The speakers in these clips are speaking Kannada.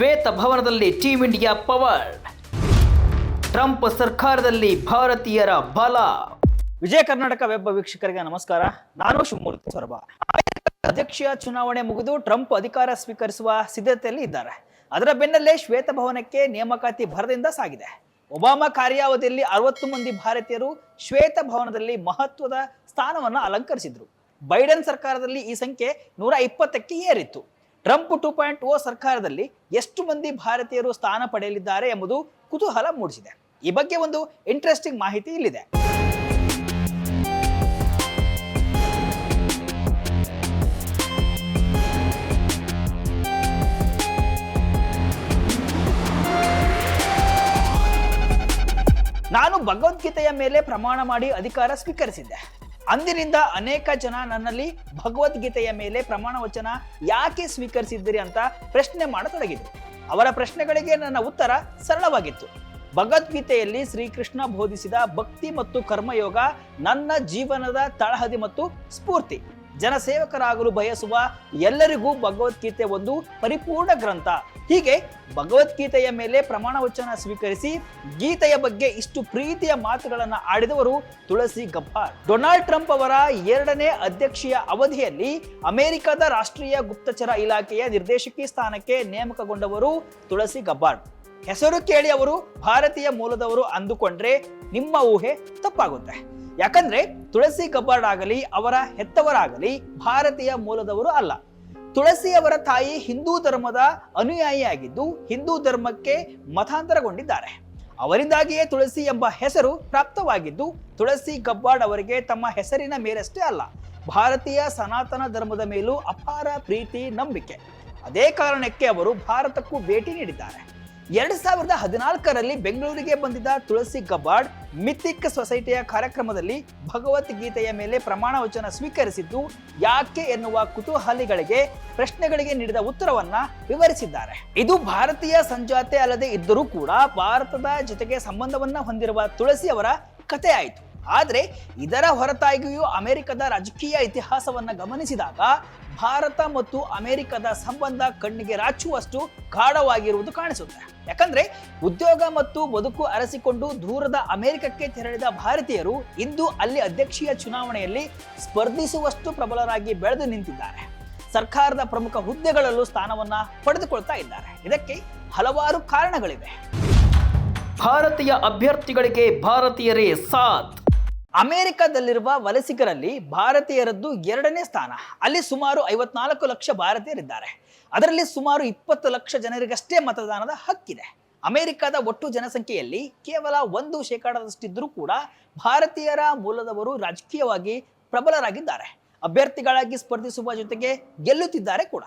ಶ್ವೇತಭವನದಲ್ಲಿ ಟೀಂ ಇಂಡಿಯಾ ಪವರ್ ಟ್ರಂಪ್ ಸರ್ಕಾರದಲ್ಲಿ ಭಾರತೀಯರ ಬಲ. ವಿಜಯ ಕರ್ನಾಟಕ ವೆಬ್ ವೀಕ್ಷಕರಿಗೆ ನಮಸ್ಕಾರ. ನಾನು ಶಿವಮೂರ್ತಿ ಸೊರಬ. ಅಧ್ಯಕ್ಷೀಯ ಚುನಾವಣೆ ಮುಗಿದು ಟ್ರಂಪ್ ಅಧಿಕಾರ ಸ್ವೀಕರಿಸುವ ಸಿದ್ಧತೆಯಲ್ಲಿ ಇದ್ದಾರೆ. ಅದರ ಬೆನ್ನಲ್ಲೇ ಶ್ವೇತಭವನಕ್ಕೆ ನೇಮಕಾತಿ ಭರದಿಂದ ಸಾಗಿದೆ. ಒಬಾಮಾ ಕಾರ್ಯಾವಧಿಯಲ್ಲಿ ಅರವತ್ತು ಮಂದಿ ಭಾರತೀಯರು ಶ್ವೇತಭವನದಲ್ಲಿ ಮಹತ್ವದ ಸ್ಥಾನವನ್ನು ಅಲಂಕರಿಸಿದ್ರು. ಬೈಡನ್ ಸರ್ಕಾರದಲ್ಲಿ ಈ ಸಂಖ್ಯೆ ನೂರ ಇಪ್ಪತ್ತಕ್ಕೆ ಏರಿತ್ತು. ಟ್ರಂಪ್ ಟೂ ಪಾಯಿಂಟ್ ಓ ಸರ್ಕಾರದಲ್ಲಿ ಎಷ್ಟು ಮಂದಿ ಭಾರತೀಯರು ಸ್ಥಾನ ಪಡೆಯಲಿದ್ದಾರೆ ಎಂಬುದು ಕುತೂಹಲ ಮೂಡಿಸಿದೆ. ಈ ಬಗ್ಗೆ ಒಂದು ಇಂಟ್ರೆಸ್ಟಿಂಗ್ ಮಾಹಿತಿ ಇಲ್ಲಿದೆ. ನಾನು ಭಗವದ್ಗೀತೆಯ ಮೇಲೆ ಪ್ರಮಾಣ ಮಾಡಿ ಅಧಿಕಾರ ಸ್ವೀಕರಿಸಿದ್ದೆ. ಅಂದಿನಿಂದ ಅನೇಕ ಜನ ನನ್ನಲ್ಲಿ ಭಗವದ್ಗೀತೆಯ ಮೇಲೆ ಪ್ರಮಾಣ ವಚನ ಯಾಕೆ ಸ್ವೀಕರಿಸಿದ್ದೀರಿ ಅಂತ ಪ್ರಶ್ನೆ ಮಾಡತೊಡಗಿದ್ರು. ಅವರ ಪ್ರಶ್ನೆಗಳಿಗೆ ನನ್ನ ಉತ್ತರ ಸರಳವಾಗಿತ್ತು. ಭಗವದ್ಗೀತೆಯಲ್ಲಿ ಶ್ರೀಕೃಷ್ಣ ಬೋಧಿಸಿದ ಭಕ್ತಿ ಮತ್ತು ಕರ್ಮಯೋಗ ನನ್ನ ಜೀವನದ ತಳಹದಿ ಮತ್ತು ಸ್ಫೂರ್ತಿ. ಜನಸೇವಕರಾಗಲು ಬಯಸುವ ಎಲ್ಲರಿಗೂ ಭಗವದ್ಗೀತೆ ಒಂದು ಪರಿಪೂರ್ಣ ಗ್ರಂಥ. ಹೀಗೆ ಭಗವದ್ಗೀತೆಯ ಮೇಲೆ ಪ್ರಮಾಣ ವಚನ ಸ್ವೀಕರಿಸಿ ಗೀತೆಯ ಬಗ್ಗೆ ಇಷ್ಟು ಪ್ರೀತಿಯ ಮಾತುಗಳನ್ನು ಆಡಿದವರು ತುಳಸಿ ಗಬ್ಬಾರ್. ಡೊನಾಲ್ಡ್ ಟ್ರಂಪ್ ಅವರ ಎರಡನೇ ಅಧ್ಯಕ್ಷೀಯ ಅವಧಿಯಲ್ಲಿ ಅಮೆರಿಕದ ರಾಷ್ಟ್ರೀಯ ಗುಪ್ತಚರ ಇಲಾಖೆಯ ನಿರ್ದೇಶಕಿ ಸ್ಥಾನಕ್ಕೆ ನೇಮಕಗೊಂಡವರು ತುಳಸಿ ಗಬ್ಬಾರ್. ಹೆಸರು ಕೇಳಿ ಅವರು ಭಾರತೀಯ ಮೂಲದವರು ಅಂದುಕೊಂಡ್ರೆ ನಿಮ್ಮ ಊಹೆ ತಪ್ಪಾಗುತ್ತೆ. ಯಾಕಂದ್ರೆ ತುಳಸಿ ಕಬ್ಬಾರ್ಡ್ ಆಗಲಿ, ಅವರ ಹೆತ್ತವರಾಗಲಿ ಭಾರತೀಯ ಮೂಲದವರು ಅಲ್ಲ. ತುಳಸಿ ಅವರ ತಾಯಿ ಹಿಂದೂ ಧರ್ಮದ ಅನುಯಾಯಿಯಾಗಿದ್ದು ಹಿಂದೂ ಧರ್ಮಕ್ಕೆ ಮತಾಂತರಗೊಂಡಿದ್ದಾರೆ. ಅವರಿಂದಾಗಿಯೇ ತುಳಸಿ ಎಂಬ ಹೆಸರು ಪ್ರಾಪ್ತವಾಗಿದ್ದು ತುಳಸಿ ಗಬ್ಬಾರ್ಡ್ ಅವರಿಗೆ ತಮ್ಮ ಹೆಸರಿನ ಮೇಲಷ್ಟೇ ಅಲ್ಲ, ಭಾರತೀಯ ಸನಾತನ ಧರ್ಮದ ಮೇಲೂ ಅಪಾರ ಪ್ರೀತಿ, ನಂಬಿಕೆ. ಅದೇ ಕಾರಣಕ್ಕೆ ಅವರು ಭಾರತಕ್ಕೂ ಭೇಟಿ ನೀಡಿದ್ದಾರೆ. ಎರಡ್ ಸಾವಿರದ ಹದಿನಾಲ್ಕರಲ್ಲಿ ಬೆಂಗಳೂರಿಗೆ ಬಂದಿದ್ದ ತುಳಸಿ ಗಬ್ಬಾರ್ಡ್ ಮಿಥಿಕ್ ಸೊಸೈಟಿಯ ಕಾರ್ಯಕ್ರಮದಲ್ಲಿ ಭಗವದ್ಗೀತೆಯ ಮೇಲೆ ಪ್ರಮಾಣ ವಚನ ಸ್ವೀಕರಿಸಿದ್ದು ಯಾಕೆ ಎನ್ನುವ ಕುತೂಹಲಿಗಳಿಗೆ ಪ್ರಶ್ನೆಗಳಿಗೆ ನೀಡಿದ ಉತ್ತರವನ್ನ ವಿವರಿಸಿದ್ದಾರೆ. ಇದು ಭಾರತೀಯ ಸಂಜಾತೆ ಅಲ್ಲದೆ ಇದ್ದರೂ ಕೂಡ ಭಾರತದ ಜೊತೆಗೆ ಸಂಬಂಧವನ್ನ ಹೊಂದಿರುವ ತುಳಸಿ ಅವರ ಕಥೆ ಆಯಿತು ಆದರೆ ಇದರ ಹೊರತಾಗಿಯೂ ಅಮೆರಿಕದ ರಾಜಕೀಯ ಇತಿಹಾಸವನ್ನು ಗಮನಿಸಿದಾಗ ಭಾರತ ಮತ್ತು ಅಮೆರಿಕದ ಸಂಬಂಧ ಕಣ್ಣಿಗೆ ರಾಚುವಷ್ಟು ಗಾಢವಾಗಿರುವುದು ಕಾಣಿಸುತ್ತೆ. ಯಾಕಂದ್ರೆ ಉದ್ಯೋಗ ಮತ್ತು ಬದುಕು ಅರಸಿಕೊಂಡು ದೂರದ ಅಮೆರಿಕಕ್ಕೆ ತೆರಳಿದ ಭಾರತೀಯರು ಇಂದು ಅಲ್ಲಿ ಅಧ್ಯಕ್ಷೀಯ ಚುನಾವಣೆಯಲ್ಲಿ ಸ್ಪರ್ಧಿಸುವಷ್ಟು ಪ್ರಬಲರಾಗಿ ಬೆಳೆದು ನಿಂತಿದ್ದಾರೆ. ಸರ್ಕಾರದ ಪ್ರಮುಖ ಹುದ್ದೆಗಳಲ್ಲೂ ಸ್ಥಾನವನ್ನ ಪಡೆದುಕೊಳ್ತಾ ಇದ್ದಾರೆ. ಇದಕ್ಕೆ ಹಲವಾರು ಕಾರಣಗಳಿವೆ. ಭಾರತೀಯ ಅಭ್ಯರ್ಥಿಗಳಿಗೆ ಭಾರತೀಯರೇ ಸಾಥ್. ಅಮೆರಿಕದಲ್ಲಿರುವ ವಲಸಿಗರಲ್ಲಿ ಭಾರತೀಯರದ್ದು ಎರಡನೇ ಸ್ಥಾನ. ಅಲ್ಲಿ ಸುಮಾರು ಐವತ್ನಾಲ್ಕು ಲಕ್ಷ ಭಾರತೀಯರಿದ್ದಾರೆ. ಅದರಲ್ಲಿ ಸುಮಾರು ಇಪ್ಪತ್ತು ಲಕ್ಷ ಜನರಿಗಷ್ಟೇ ಮತದಾನದ ಹಕ್ಕಿದೆ. ಅಮೆರಿಕದ ಒಟ್ಟು ಜನಸಂಖ್ಯೆಯಲ್ಲಿ ಕೇವಲ ಒಂದು ಶೇಕಡದಷ್ಟಿದ್ದರೂ ಕೂಡ ಭಾರತೀಯರ ಮೂಲದವರು ರಾಜಕೀಯವಾಗಿ ಪ್ರಬಲರಾಗಿದ್ದಾರೆ. ಅಭ್ಯರ್ಥಿಗಳಾಗಿ ಸ್ಪರ್ಧಿಸುವ ಜೊತೆಗೆ ಗೆಲ್ಲುತ್ತಿದ್ದಾರೆ ಕೂಡ.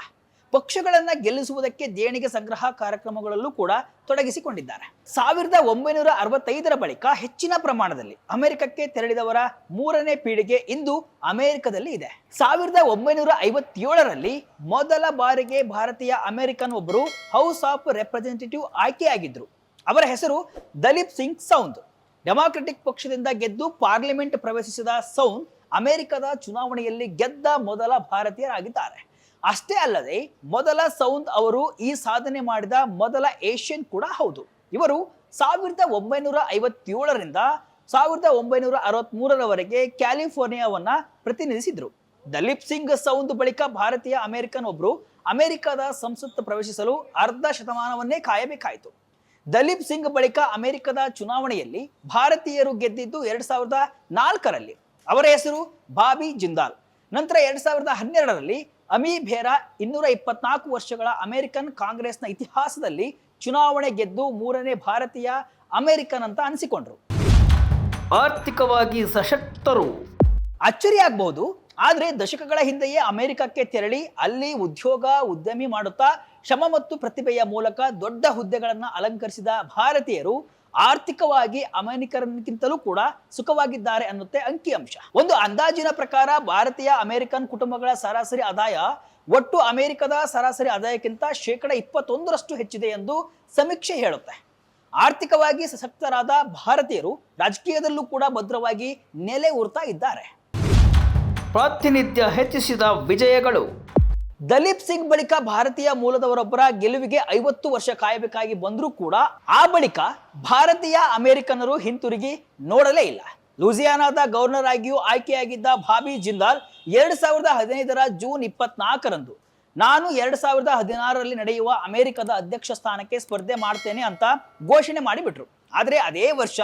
ಪಕ್ಷಗಳನ್ನ ಗೆಲ್ಲಿಸುವುದಕ್ಕೆ ದೇಣಿಗೆ ಸಂಗ್ರಹ ಕಾರ್ಯಕ್ರಮಗಳಲ್ಲೂ ಕೂಡ ತೊಡಗಿಸಿಕೊಂಡಿದ್ದಾರೆ. ಸಾವಿರದ ಒಂಬೈನೂರ ಅರವತ್ತೈದರ ಬಳಿಕ ಹೆಚ್ಚಿನ ಪ್ರಮಾಣದಲ್ಲಿ ಅಮೆರಿಕಕ್ಕೆ ತೆರಳಿದವರ ಮೂರನೇ ಪೀಳಿಗೆ ಇಂದು ಅಮೆರಿಕದಲ್ಲಿ ಇದೆ. ಸಾವಿರದ ಒಂಬೈನೂರ ಐವತ್ತೇಳರಲ್ಲಿ ಮೊದಲ ಬಾರಿಗೆ ಭಾರತೀಯ ಅಮೆರಿಕನ್ ಒಬ್ಬರು ಹೌಸ್ ಆಫ್ ರೆಪ್ರೆಸೆಂಟೇಟಿವ್ ಆಯ್ಕೆಯಾಗಿದ್ದರು ಅವರ ಹೆಸರು ದಲೀಪ್ ಸಿಂಗ್ ಸೌಂದ್. ಡೆಮಾಕ್ರೆಟಿಕ್ ಪಕ್ಷದಿಂದ ಗೆದ್ದು ಪಾರ್ಲಿಮೆಂಟ್ ಪ್ರವೇಶಿಸಿದ ಸೌಂದ್ ಅಮೆರಿಕದ ಚುನಾವಣೆಯಲ್ಲಿ ಗೆದ್ದ ಮೊದಲ ಭಾರತೀಯರಾಗಿದ್ದಾರೆ. ಅಷ್ಟೇ ಅಲ್ಲದೆ ಮೊದಲ ಸೌಂದ್ ಅವರು ಈ ಸಾಧನೆ ಮಾಡಿದ ಮೊದಲ ಏಷ್ಯನ್ ಕೂಡ ಹೌದು. ಇವರು ಸಾವಿರದ ಒಂಬೈನೂರ ಐವತ್ತೇಳರಿಂದ ಸಾವಿರದ ಒಂಬೈನೂರ ಅರವತ್ಮೂರರವರೆಗೆ ಕ್ಯಾಲಿಫೋರ್ನಿಯಾವನ್ನ ಪ್ರತಿನಿಧಿಸಿದ್ರು. ದಲೀಪ್ ಸಿಂಗ್ ಸೌಂದ್ ಬಳಿಕ ಭಾರತೀಯ ಅಮೆರಿಕನ್ ಒಬ್ಬರು ಅಮೆರಿಕದ ಸಂಸತ್ ಪ್ರವೇಶಿಸಲು ಅರ್ಧ ಶತಮಾನವನ್ನೇ ಕಾಯಬೇಕಾಯಿತು. ದಲೀಪ್ ಸಿಂಗ್ ಬಳಿಕ ಅಮೆರಿಕದ ಚುನಾವಣೆಯಲ್ಲಿ ಭಾರತೀಯರು ಗೆದ್ದಿದ್ದು ಎರಡ್ ಸಾವಿರದ ನಾಲ್ಕರಲ್ಲಿ. ಅವರ ಹೆಸರು ಬಾಬಿ ಜಿಂದಾಲ್. ನಂತರ ಎರಡ್ ಸಾವಿರದ ಹನ್ನೆರಡರಲ್ಲಿ ಅಮಿ ಬೇರಾ ಇನ್ನೂರ ಇಪ್ಪತ್ನಾಲ್ಕು ವರ್ಷಗಳ ಅಮೆರಿಕನ್ ಕಾಂಗ್ರೆಸ್ನ ಇತಿಹಾಸದಲ್ಲಿ ಚುನಾವಣೆ ಗೆದ್ದು ಮೂರನೇ ಭಾರತೀಯ ಅಮೆರಿಕನ್ ಅಂತ ಅನಿಸಿಕೊಂಡ್ರು. ಆರ್ಥಿಕವಾಗಿ ಸಶಕ್ತರು. ಅಚ್ಚರಿಯಾಗಬಹುದು ಆದರೆ ದಶಕಗಳ ಹಿಂದೆಯೇ ಅಮೆರಿಕಕ್ಕೆ ತೆರಳಿ ಅಲ್ಲಿ ಉದ್ಯೋಗ ಉದ್ಯಮಿ ಮಾಡುತ್ತಾ ಶ್ರಮ ಮತ್ತು ಪ್ರತಿಭೆಯ ಮೂಲಕ ದೊಡ್ಡ ಹುದ್ದೆಗಳನ್ನು ಅಲಂಕರಿಸಿದ ಭಾರತೀಯರು ಆರ್ಥಿಕವಾಗಿ ಅಮೆರಿಕನ್ಗಿಂತಲೂ ಕೂಡ ಸುಖವಾಗಿದ್ದಾರೆ ಅನ್ನುತ್ತೆ ಅಂಕಿಅಂಶ ಒಂದು ಅಂದಾಜಿನ ಪ್ರಕಾರ ಭಾರತೀಯ ಅಮೆರಿಕನ್ ಕುಟುಂಬಗಳ ಸರಾಸರಿ ಆದಾಯ ಒಟ್ಟು ಅಮೆರಿಕದ ಸರಾಸರಿ ಆದಾಯಕ್ಕಿಂತ ಶೇಕಡ ಇಪ್ಪತ್ತೊಂದರಷ್ಟು ಹೆಚ್ಚಿದೆ ಎಂದು ಸಮೀಕ್ಷೆ ಹೇಳುತ್ತೆ. ಆರ್ಥಿಕವಾಗಿ ಸಶಕ್ತರಾದ ಭಾರತೀಯರು ರಾಜಕೀಯದಲ್ಲೂ ಕೂಡ ಭದ್ರವಾಗಿ ನೆಲೆ ಊರ್ತಾ ಇದ್ದಾರೆ. ಪ್ರಾತಿನಿಧ್ಯ ಹೆಚ್ಚಿಸಿದ ವಿಜಯಗಳು. ದಲೀಪ್ ಸಿಂಗ್ ಬಳಿಕ ಭಾರತೀಯ ಮೂಲದವರೊಬ್ಬರ ಗೆಲುವಿಗೆ ಐವತ್ತು ವರ್ಷ ಕಾಯಬೇಕಾಗಿ ಬಂದರೂ ಕೂಡ ಆ ಬಳಿಕ ಭಾರತೀಯ ಅಮೆರಿಕನ್ನರು ಹಿಂತಿರುಗಿ ನೋಡಲೇ ಇಲ್ಲ. ಲೂಸಿಯಾನಾದ ಗವರ್ನರ್ ಆಗಿಯೂ ಆಯ್ಕೆಯಾಗಿದ್ದ ಭಾಬಿ ಜಿಂದಾಲ್ ಎರಡ್ ಸಾವಿರದ ಹದಿನೈದರ ಜೂನ್ ಇಪ್ಪತ್ನಾಲ್ಕರಂದು, ನಾನು ಎರಡ್ ಸಾವಿರದ ಹದಿನಾರರಲ್ಲಿ ನಡೆಯುವ ಅಮೆರಿಕದ ಅಧ್ಯಕ್ಷ ಸ್ಥಾನಕ್ಕೆ ಸ್ಪರ್ಧೆ ಮಾಡ್ತೇನೆ ಅಂತ ಘೋಷಣೆ ಮಾಡಿಬಿಟ್ರು. ಆದರೆ ಅದೇ ವರ್ಷ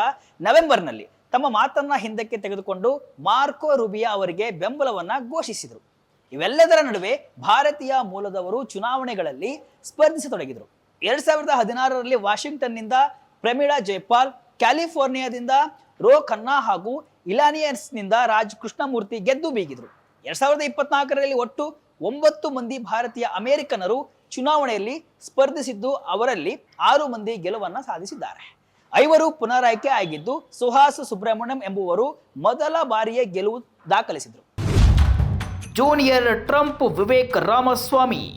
ನವೆಂಬರ್ನಲ್ಲಿ ತಮ್ಮ ಮಾತನ್ನ ಹಿಂದಕ್ಕೆ ತೆಗೆದುಕೊಂಡು ಮಾರ್ಕೋ ರುಬಿಯಾ ಅವರಿಗೆ ಬೆಂಬಲವನ್ನ ಘೋಷಿಸಿದರು. ಇವೆಲ್ಲದರ ನಡುವೆ ಭಾರತೀಯ ಮೂಲದವರು ಚುನಾವಣೆಗಳಲ್ಲಿ ಸ್ಪರ್ಧಿಸತೊಡಗಿದರು. ಎರಡ್ ಸಾವಿರದ ಹದಿನಾರರಲ್ಲಿ ವಾಷಿಂಗ್ಟನ್ನಿಂದ ಪ್ರಮೀಳಾ ಜೈಪಾಲ್, ಕ್ಯಾಲಿಫೋರ್ನಿಯಾದಿಂದ ರೋ ಖನ್ನಾ ಹಾಗೂ ಇಲಾನಿಯನ್ಸ್ನಿಂದ ರಾಜ್ ಕೃಷ್ಣಮೂರ್ತಿ ಗೆದ್ದು ಬೀಗಿದರು. ಎರಡ್ ಸಾವಿರದ ಇಪ್ಪತ್ನಾಲ್ಕರಲ್ಲಿ ಒಟ್ಟು ಒಂಬತ್ತು ಮಂದಿ ಭಾರತೀಯ ಅಮೆರಿಕನರು ಚುನಾವಣೆಯಲ್ಲಿ ಸ್ಪರ್ಧಿಸಿದ್ದು ಅವರಲ್ಲಿ ಆರು ಮಂದಿ ಗೆಲುವನ್ನು ಸಾಧಿಸಿದ್ದಾರೆ. ಐವರು ಪುನರಾಯ್ಕೆ ಆಗಿದ್ದು ಸುಹಾಸ್ ಸುಬ್ರಹ್ಮಣ್ಯಂ ಎಂಬುವರು ಮೊದಲ ಬಾರಿಯೇ ಗೆಲುವು ದಾಖಲಿಸಿದರು. Junior Trump Vivek Ramaswamy.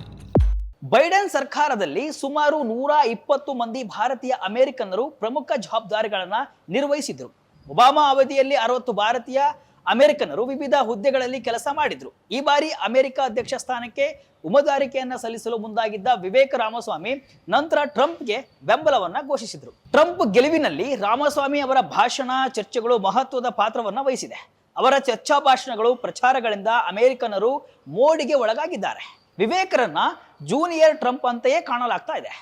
Biden ಸರ್ಕಾರದಲ್ಲಿ ಸುಮಾರು ನೂರ ಇಪ್ಪತ್ತು ಮಂದಿ ಭಾರತೀಯ ಅಮೆರಿಕನ್ನರು ಪ್ರಮುಖ ಜವಾಬ್ದಾರಿಗಳನ್ನು ನಿರ್ವಹಿಸಿದ್ರು. ಒಬಾಮಾ ಅವಧಿಯಲ್ಲಿ ಅರವತ್ತು ಭಾರತೀಯ ಅಮೆರಿಕನ್ನರು ವಿವಿಧ ಹುದ್ದೆಗಳಲ್ಲಿ ಕೆಲಸ ಮಾಡಿದ್ರು. ಈ ಬಾರಿ ಅಮೆರಿಕ ಅಧ್ಯಕ್ಷ ಸ್ಥಾನಕ್ಕೆ ಉಮದಾರಿಕೆಯನ್ನ ಸಲ್ಲಿಸಲು ಮುಂದಾಗಿದ್ದ ವಿವೇಕ ರಾಮಸ್ವಾಮಿ ನಂತರ ಟ್ರಂಪ್ಗೆ ಬೆಂಬಲವನ್ನ ಘೋಷಿಸಿದರು. ಟ್ರಂಪ್ ಗೆಲುವಿನಲ್ಲಿ ರಾಮಸ್ವಾಮಿ ಅವರ ಭಾಷಣ, ಚರ್ಚೆಗಳು ಮಹತ್ವದ ಪಾತ್ರವನ್ನ ವಹಿಸಿದೆ. ಅವರ ಚರ್ಚಾ ಭಾಷಣಗಳು, ಪ್ರಚಾರಗಳಿಂದ ಅಮೆರಿಕನರು ಮೋಡಿಗೆ ಒಳಗಾಗಿದ್ದಾರೆ. ವಿವೇಕರನ್ನ ಜೂನಿಯರ್ ಟ್ರಂಪ್ ಅಂತೆಯೇ ಕಾಣಲಾಗ್ತಾ ಇದೆ.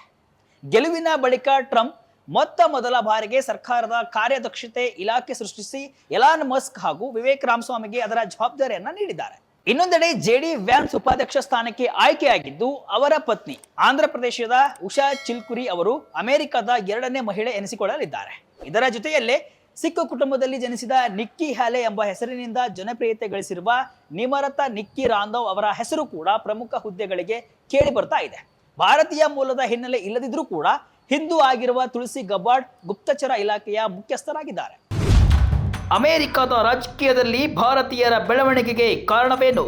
ಗೆಲುವಿನ ಬಳಿಕ ಟ್ರಂಪ್ ಮೊತ್ತ ಮೊದಲ ಬಾರಿಗೆ ಸರ್ಕಾರದ ಕಾರ್ಯದಕ್ಷತೆ ಇಲಾಖೆ ಸೃಷ್ಟಿಸಿ ಎಲಾನ್ ಮಸ್ಕ್ ಹಾಗೂ ವಿವೇಕ್ ರಾಮಸ್ವಾಮಿಗೆ ಅದರ ಜವಾಬ್ದಾರಿಯನ್ನ ನೀಡಿದ್ದಾರೆ. ಇನ್ನೊಂದೆಡೆ ಜೆಡಿ ವ್ಯಾನ್ಸ್ ಉಪಾಧ್ಯಕ್ಷ ಸ್ಥಾನಕ್ಕೆ ಆಯ್ಕೆಯಾಗಿದ್ದು ಅವರ ಪತ್ನಿ, ಆಂಧ್ರ ಪ್ರದೇಶದ ಉಷಾ ಚಿಲ್ಕುರಿ ಅವರು ಅಮೆರಿಕದ ಎರಡನೇ ಮಹಿಳೆ ಎನಿಸಿಕೊಳ್ಳಲಿದ್ದಾರೆ. ಇದರ ಜೊತೆಯಲ್ಲೇ ಸಿಖ್ ಕುಟುಂಬದಲ್ಲಿ ಜನಿಸಿದ ನಿಕ್ಕಿ ಹ್ಯಾಲೆ ಎಂಬ ಹೆಸರಿನಿಂದ ಜನಪ್ರಿಯತೆ ಗಳಿಸಿರುವ ನಿಮರತ ನಿಕ್ಕಿ ರಾಂಧವ್ ಅವರ ಹೆಸರು ಕೂಡ ಪ್ರಮುಖ ಹುದ್ದೆಗಳಿಗೆ ಕೇಳಿ ಬರ್ತಾ ಇದೆ. ಭಾರತೀಯ ಮೂಲದ ಹಿನ್ನೆಲೆ ಇಲ್ಲದಿದ್ರೂ ಕೂಡ ಹಿಂದೂ ಆಗಿರುವ ತುಳಸಿ ಗಬ್ಬಾರ್ಡ್ ಗುಪ್ತಚರ ಇಲಾಖೆಯ ಮುಖ್ಯಸ್ಥರಾಗಿದ್ದಾರೆ. ಅಮೆರಿಕದ ರಾಜಕೀಯದಲ್ಲಿ ಭಾರತೀಯರ ಬೆಳವಣಿಗೆಗೆ ಕಾರಣವೇನು?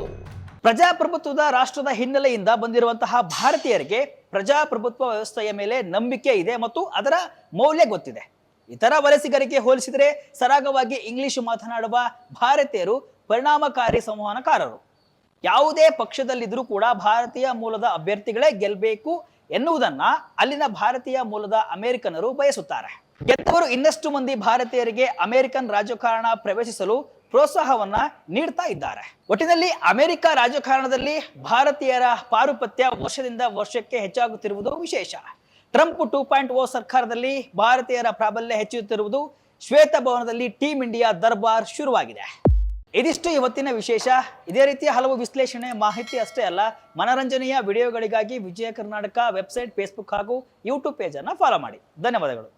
ಪ್ರಜಾಪ್ರಭುತ್ವದ ರಾಷ್ಟ್ರದ ಹಿನ್ನೆಲೆಯಿಂದ ಬಂದಿರುವಂತಹ ಭಾರತೀಯರಿಗೆ ಪ್ರಜಾಪ್ರಭುತ್ವ ವ್ಯವಸ್ಥೆಯ ಮೇಲೆ ನಂಬಿಕೆ ಇದೆ ಮತ್ತು ಅದರ ಮೌಲ್ಯ ಗೊತ್ತಿದೆ. ಇತರ ವಲಸಿಗರಿಗೆ ಹೋಲಿಸಿದರೆ ಸರಾಗವಾಗಿ ಇಂಗ್ಲಿಷ್ ಮಾತನಾಡುವ ಭಾರತೀಯರು ಪರಿಣಾಮಕಾರಿ ಸಂವಹನಕಾರರು. ಯಾವುದೇ ಪಕ್ಷದಲ್ಲಿದ್ದರೂ ಕೂಡ ಭಾರತೀಯ ಮೂಲದ ಅಭ್ಯರ್ಥಿಗಳೇ ಗೆಲ್ಲಬೇಕು ಎನ್ನುವುದನ್ನ ಅಲ್ಲಿನ ಭಾರತೀಯ ಮೂಲದ ಅಮೆರಿಕನರು ಬಯಸುತ್ತಾರೆ. ಗೆದ್ದವರು ಇನ್ನಷ್ಟು ಮಂದಿ ಭಾರತೀಯರಿಗೆ ಅಮೆರಿಕನ್ ರಾಜಕಾರಣ ಪ್ರವೇಶಿಸಲು ಪ್ರೋತ್ಸಾಹವನ್ನ ನೀಡ್ತಾ ಇದ್ದಾರೆ. ಒಟ್ಟಿನಲ್ಲಿ ಅಮೆರಿಕ ರಾಜಕಾರಣದಲ್ಲಿ ಭಾರತೀಯರ ಪಾರುಪತ್ಯ ವರ್ಷದಿಂದ ವರ್ಷಕ್ಕೆ ಹೆಚ್ಚಾಗುತ್ತಿರುವುದು ವಿಶೇಷ. ಟ್ರಂಪ್ ಟೂ ಪಾಯಿಂಟ್ ಓ ಸರ್ಕಾರದಲ್ಲಿ ಭಾರತೀಯರ ಪ್ರಾಬಲ್ಯ ಹೆಚ್ಚುತ್ತಿರುವುದು ಶ್ವೇತಭವನದಲ್ಲಿ ಟೀಂ ಇಂಡಿಯಾ ದರ್ಬಾರ್ ಶುರುವಾಗಿದೆ. ಇದಿಷ್ಟು ಇವತ್ತಿನ ವಿಶೇಷ. ಇದೇ ರೀತಿಯ ಹಲವು ವಿಶ್ಲೇಷಣೆ ಮಾಹಿತಿ ಅಷ್ಟೇ ಅಲ್ಲ, ಮನರಂಜನೆಯ ವಿಡಿಯೋಗಳಿಗಾಗಿ ವಿಜಯ ಕರ್ನಾಟಕ ವೆಬ್ಸೈಟ್, ಫೇಸ್ಬುಕ್ ಹಾಗೂ ಯೂಟ್ಯೂಬ್ ಪೇಜನ್ನು ಫಾಲೋ ಮಾಡಿ. ಧನ್ಯವಾದಗಳು.